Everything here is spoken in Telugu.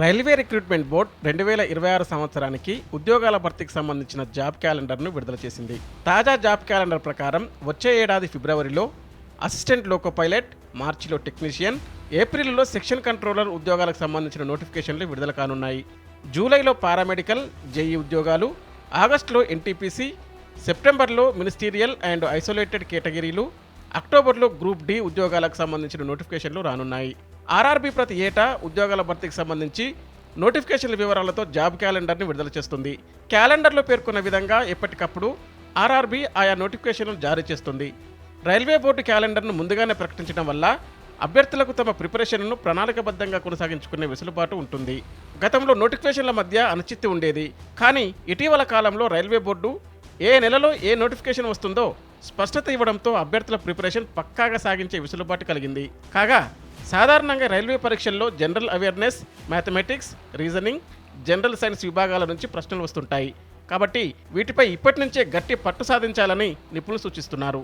రైల్వే రిక్రూట్మెంట్ బోర్డ్ రెండు వేల ఇరవై ఆరు సంవత్సరానికి ఉద్యోగాల భర్తీకి సంబంధించిన జాబ్ క్యాలెండర్ను విడుదల చేసింది. తాజా జాబ్ క్యాలెండర్ ప్రకారం వచ్చే ఏడాది ఫిబ్రవరిలో అసిస్టెంట్ లోకో పైలట్ మార్చిలో టెక్నీషియన్ ఏప్రిల్లో సెక్షన్ కంట్రోలర్ ఉద్యోగాలకు సంబంధించిన నోటిఫికేషన్లు విడుదల కానున్నాయి. జూలైలో పారామెడికల్ జేఈ ఉద్యోగాలు ఆగస్టులో ఎన్టీపీసీ సెప్టెంబర్లో మినిస్టీరియల్ అండ్ ఐసోలేటెడ్ కేటగిరీలు అక్టోబర్లో గ్రూప్ డి ఉద్యోగాలకు సంబంధించిన నోటిఫికేషన్లు రానున్నాయి. ఆర్ఆర్బీ ప్రతి ఏటా ఉద్యోగాల భర్తీకి సంబంధించి నోటిఫికేషన్ల వివరాలతో జాబ్ క్యాలెండర్ని విడుదల చేస్తుంది. క్యాలెండర్లో పేర్కొన్న విధంగా ఎప్పటికప్పుడు ఆర్ఆర్బీ ఆయా నోటిఫికేషన్లు జారీ చేస్తుంది. రైల్వే బోర్డు క్యాలెండర్ను ముందుగానే ప్రకటించడం వల్ల అభ్యర్థులకు తమ ప్రిపరేషన్ను ప్రణాళికబద్ధంగా కొనసాగించుకునే వెసులుబాటు ఉంటుంది. గతంలో నోటిఫికేషన్ల మధ్య అనిశ్చితి ఉండేది. కానీ ఇటీవల కాలంలో రైల్వే బోర్డు ఏ నెలలో ఏ నోటిఫికేషన్ వస్తుందో స్పష్టత ఇవ్వడంతో అభ్యర్థుల ప్రిపరేషన్ పక్కాగా సాగించే వెసులుబాటు కలిగింది. కాగా సాధారణంగా రైల్వే పరీక్షల్లో general awareness mathematics reasoning general science విభాగాల నుంచి ప్రశ్నలు వస్తుంటాయి. కాబట్టి వీటిపై ఇప్పటి నుంచే గట్టి పట్టు సాధించాలని నిపుణులు సూచిస్తున్నారు.